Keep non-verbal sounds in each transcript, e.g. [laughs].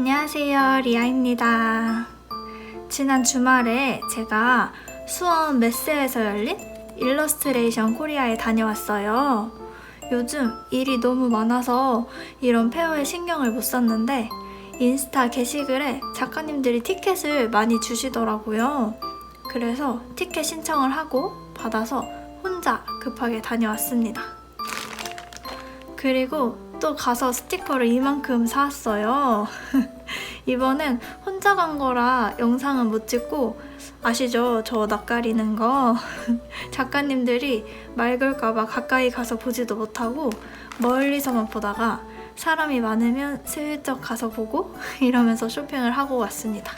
안녕하세요. 리아입니다. 지난 주말에 제가 수원 메스에서 열린 일러스트레이션 코리아에 다녀왔어요. 요즘 일이 너무 많아서 이런 페어에 신경을 못 썼는데 인스타 게시글에 작가님들이 티켓을 많이 주시더라고요. 그래서 티켓 신청을 하고 받아서 혼자 급하게 다녀왔습니다. 그리고 또 가서 스티커를 이만큼 사왔어요. [laughs] 이번엔 혼자 간 거라 영상은 못 찍고 아시죠? 저 낯가리는 거. [laughs] 작가님들이 말 걸까봐 가까이 가서 보지도 못하고 멀리서만 보다가 사람이 많으면 슬쩍 가서 보고 [laughs] 이러면서 쇼핑을 하고 왔습니다.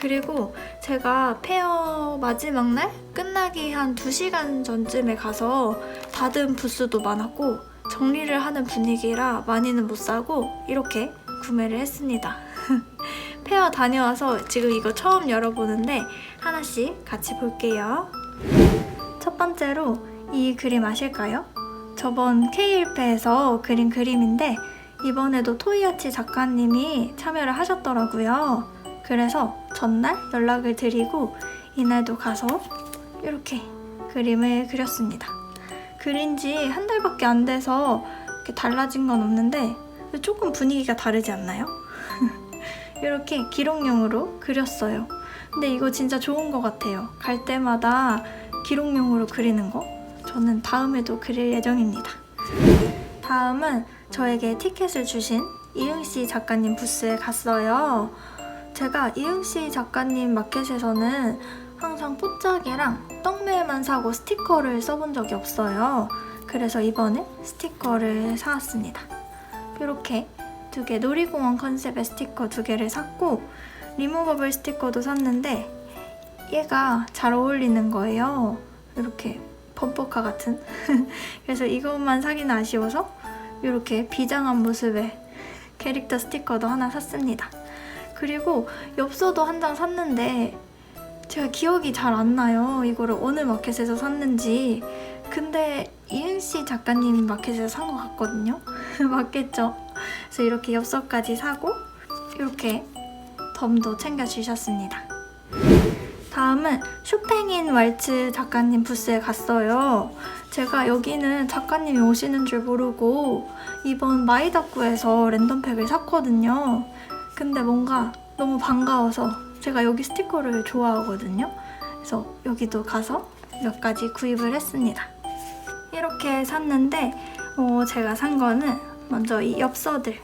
그리고 제가 페어 마지막 날 끝나기 한 2시간 전쯤에 가서 닫은 부스도 많았고 정리를 하는 분위기라 많이는 못 사고 이렇게 구매를 했습니다. [laughs] 페어 다녀와서 지금 이거 처음 열어보는데 하나씩 같이 볼게요. 첫 번째로 이 그림 아실까요? 저번 K1패에서 그린 그림인데 이번에도 토이아치 작가님이 참여를 하셨더라고요. 그래서 전날 연락을 드리고 이날도 가서 이렇게 그림을 그렸습니다. 그린 지 한 달밖에 안 돼서 이렇게 달라진 건 없는데 조금 분위기가 다르지 않나요? [laughs] 이렇게 기록용으로 그렸어요. 근데 이거 진짜 좋은 것 같아요. 갈 때마다 기록용으로 그리는 거. 저는 다음에도 그릴 예정입니다. 다음은 저에게 티켓을 주신 이응 씨 작가님 부스에 갔어요. 제가 이응 씨 작가님 마켓에서는 항상 포짝이랑 떡메만 사고 스티커를 써본 적이 없어요. 그래서 이번에 스티커를 사왔습니다. 이렇게 두 개 놀이공원 컨셉의 스티커 두 개를 샀고 리무버블 스티커도 샀는데 얘가 잘 어울리는 거예요. 이렇게 범퍼카 같은. [laughs] 그래서 이것만 사기는 아쉬워서 이렇게 비장한 모습의 캐릭터 스티커도 하나 샀습니다. 그리고 엽서도 한 장 샀는데 제가 기억이 잘 안 나요. 이거를 어느 마켓에서 샀는지. 근데 이은씨 작가님 마켓에서 산 것 같거든요. [laughs] 맞겠죠? 그래서 이렇게 엽서까지 사고 이렇게 덤도 챙겨주셨습니다. 다음은 쇼팽인 왈츠 작가님 부스에 갔어요. 제가 여기는 작가님이 오시는 줄 모르고 이번 마이다쿠에서 랜덤팩을 샀거든요. 근데 뭔가 너무 반가워서 제가 여기 스티커를 좋아하거든요. 그래서 여기도 가서 몇 가지 구입을 했습니다. 이렇게 샀는데 어, 제가 산 거는 먼저 이 엽서들.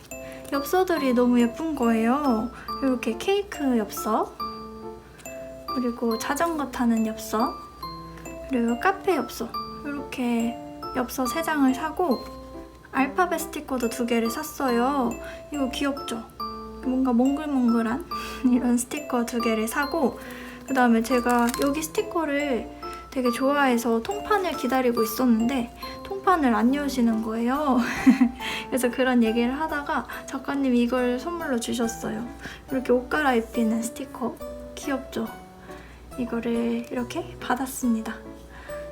엽서들이 너무 예쁜 거예요. 이렇게 케이크 엽서, 그리고 자전거 타는 엽서, 그리고 카페 엽서. 이렇게 엽서 3장을 사고 알파벳 스티커도 두 개를 샀어요. 이거 귀엽죠? 뭔가 몽글몽글한 [laughs] 이런 스티커 두 개를 사고 그 다음에 제가 여기 스티커를 되게 좋아해서 통판을 기다리고 있었는데 통판을 안 여시는 거예요. [laughs] 그래서 그런 얘기를 하다가 작가님이 이걸 선물로 주셨어요. 이렇게 옷 갈아입히는 스티커 귀엽죠? 이거를 이렇게 받았습니다.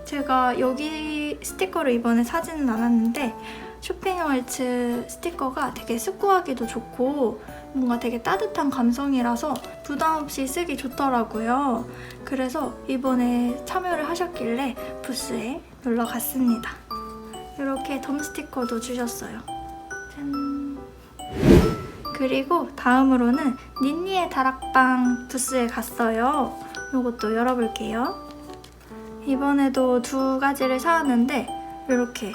제가 여기 스티커를 이번에 사지는 않았는데 쇼핑월츠 스티커가 되게 스쿠하기도 좋고 뭔가 되게 따뜻한 감성이라서 부담 없이 쓰기 좋더라고요. 그래서 이번에 참여를 하셨길래 부스에 놀러 갔습니다. 이렇게 덤 스티커도 주셨어요. 짠. 그리고 다음으로는 닌니의 다락방 부스에 갔어요. 이것도 열어볼게요. 이번에도 두 가지를 사왔는데 이렇게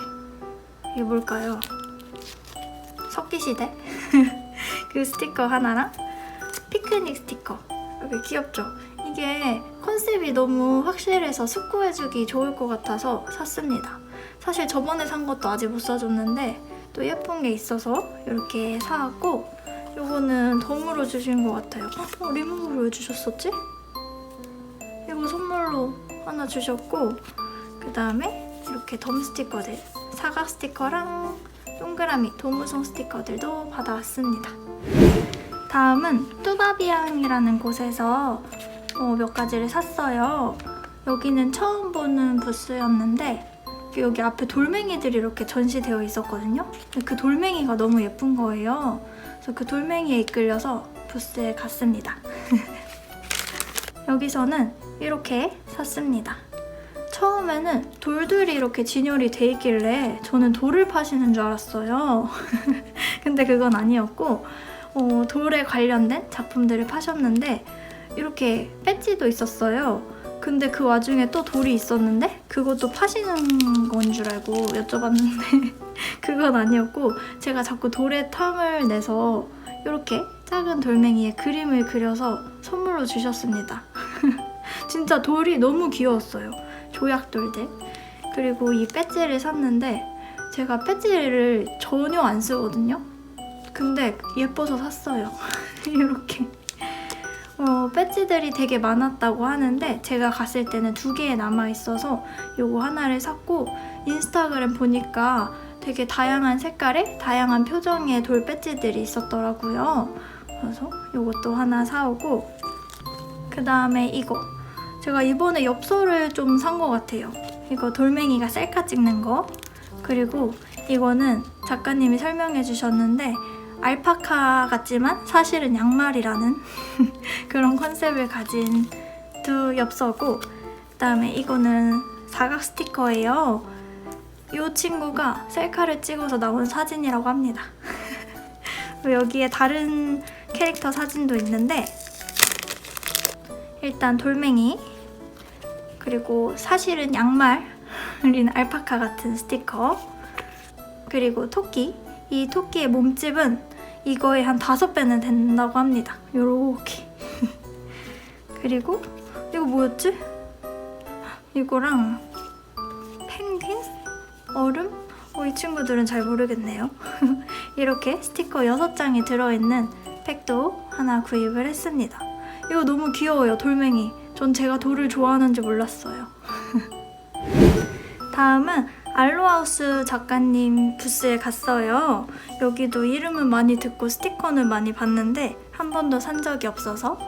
이게 뭘까요? 석기시대? [laughs] 그 스티커 하나랑 피크닉 스티커 이렇게 귀엽죠? 이게 컨셉이 너무 확실해서 숙고해주기 좋을 것 같아서 샀습니다. 사실 저번에 산 것도 아직 못 사줬는데 또 예쁜 게 있어서 이렇게 사왔고 이거는 덤으로 주신 것 같아요. 어, 리무브로 왜 주셨었지? 이거 선물로 하나 주셨고 그 다음에 이렇게 덤 스티커들 사각 스티커랑 동그라미 도무송 스티커들도 받아왔습니다. 다음은 뚜바비앙이라는 곳에서 어, 몇 가지를 샀어요. 여기는 처음 보는 부스였는데 여기 앞에 돌멩이들이 이렇게 전시되어 있었거든요. 그 돌멩이가 너무 예쁜 거예요. 그래서 그 돌멩이에 이끌려서 부스에 갔습니다. [laughs] 여기서는 이렇게 샀습니다. 처음에는 돌들이 이렇게 진열이 돼 있길래 저는 돌을 파시는 줄 알았어요. [laughs] 근데 그건 아니었고 어, 돌에 관련된 작품들을 파셨는데 이렇게 배지도 있었어요. 근데 그 와중에 또 돌이 있었는데 그것도 파시는 건 줄 알고 여쭤봤는데 [laughs] 그건 아니었고 제가 자꾸 돌에 탕을 내서 이렇게 작은 돌멩이에 그림을 그려서 선물로 주셨습니다. [laughs] 진짜 돌이 너무 귀여웠어요. 조약돌들. 그리고 이 배지를 샀는데 제가 배지를 전혀 안 쓰거든요. 근데 예뻐서 샀어요. [laughs] 이렇게. 어, 배지들이 되게 많았다고 하는데 제가 갔을 때는 두 개 남아 있어서 요거 하나를 샀고 인스타그램 보니까 되게 다양한 색깔의 다양한 표정의 돌 배지들이 있었더라고요. 그래서 요것도 하나 사오고 그 다음에 이거 제가 이번에 엽서를 좀 산 것 같아요. 이거 돌멩이가 셀카 찍는 거 그리고 이거는 작가님이 설명해 주셨는데 알파카 같지만 사실은 양말이라는 [laughs] 그런 컨셉을 가진 두 엽서고 그다음에 이거는 사각 스티커예요. 이 친구가 셀카를 찍어서 나온 사진이라고 합니다. [laughs] 여기에 다른 캐릭터 사진도 있는데 일단 돌멩이 그리고 사실은 양말인 알파카 같은 스티커 그리고 토끼 이 토끼의 몸집은 이거의 한 다섯 배는 된다고 합니다. 요렇게. [laughs] 그리고 이거 뭐였지? 이거랑 펭귄? 얼음? 어, 이 친구들은 잘 모르겠네요. [laughs] 이렇게 스티커 6장이 들어있는 팩도 하나 구입을 했습니다. 이거 너무 귀여워요, 돌멩이. 전 제가 돌을 좋아하는지 몰랐어요. [laughs] 다음은 알로하우스 작가님 부스에 갔어요. 여기도 이름은 많이 듣고 스티커는 많이 봤는데 한 번도 산 적이 없어서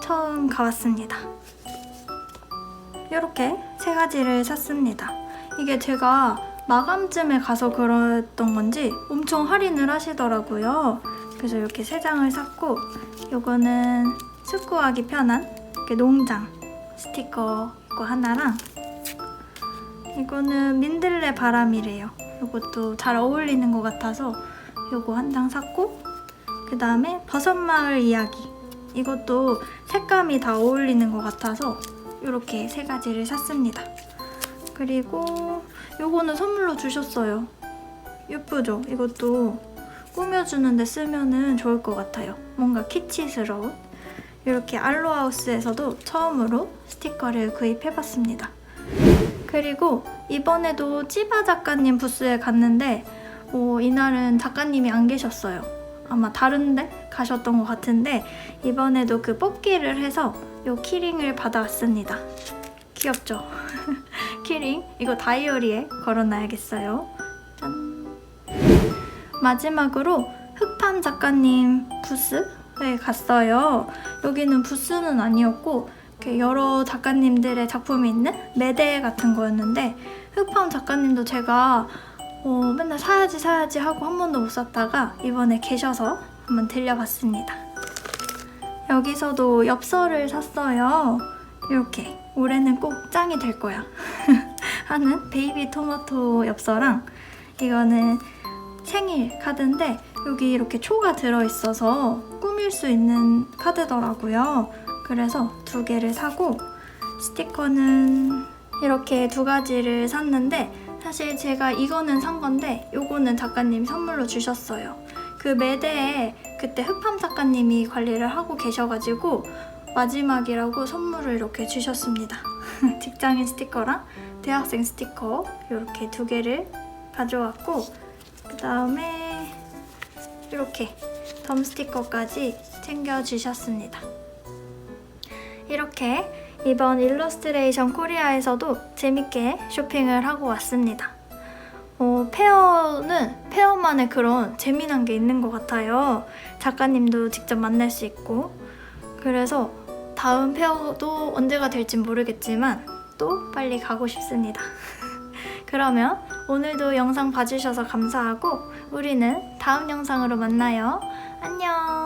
처음 가봤습니다. 이렇게 세 가지를 샀습니다. 이게 제가 마감쯤에 가서 그랬던 건지 엄청 할인을 하시더라고요. 그래서 이렇게 세 장을 샀고 이거는 축구하기 편한 이렇게 농장 스티커 이거 하나랑 이거는 민들레 바람이래요. 이것도 잘 어울리는 것 같아서 이거 한 장 샀고 그 다음에 버섯마을 이야기 이것도 색감이 다 어울리는 것 같아서 이렇게 세 가지를 샀습니다. 그리고 이거는 선물로 주셨어요. 예쁘죠? 이것도 꾸며주는데 쓰면은 좋을 것 같아요. 뭔가 키치스러운 이렇게 알로하우스에서도 처음으로 스티커를 구입해봤습니다. 그리고 이번에도 찌바 작가님 부스에 갔는데 어, 이날은 작가님이 안 계셨어요. 아마 다른데 가셨던 것 같은데 이번에도 그 뽑기를 해서 요 키링을 받아왔습니다. 귀엽죠? [laughs] 키링 이거 다이어리에 걸어놔야겠어요. 짠. 마지막으로 흑팜 작가님 부스 에 갔어요. 여기는 부스는 아니었고 이렇게 여러 작가님들의 작품이 있는 매대 같은 거였는데 흑팜 작가님도 제가 어, 맨날 사야지 사야지 하고 한 번도 못 샀다가 이번에 계셔서 한번 들려봤습니다. 여기서도 엽서를 샀어요. 이렇게 올해는 꼭 짱이 될 거야 [laughs] 하는 베이비 토마토 엽서랑 이거는 생일 카드인데 여기 이렇게 초가 들어있어서 꾸밀 수 있는 카드더라고요. 그래서 두 개를 사고 스티커는 이렇게 두 가지를 샀는데 사실 제가 이거는 산 건데 요거는 작가님이 선물로 주셨어요. 그 매대에 그때 흑팜 작가님이 관리를 하고 계셔가지고 마지막이라고 선물을 이렇게 주셨습니다. [laughs] 직장인 스티커랑 대학생 스티커 이렇게 두 개를 가져왔고 그 다음에 이렇게 덤 스티커까지 챙겨주셨습니다. 이렇게 이번 일러스트레이션 코리아에서도 재밌게 쇼핑을 하고 왔습니다. 어, 페어는 페어만의 그런 재미난 게 있는 것 같아요. 작가님도 직접 만날 수 있고. 그래서 다음 페어도 언제가 될진 모르겠지만 또 빨리 가고 싶습니다. [laughs] 그러면 오늘도 영상 봐주셔서 감사하고 우리는 다음 영상으로 만나요. 안녕!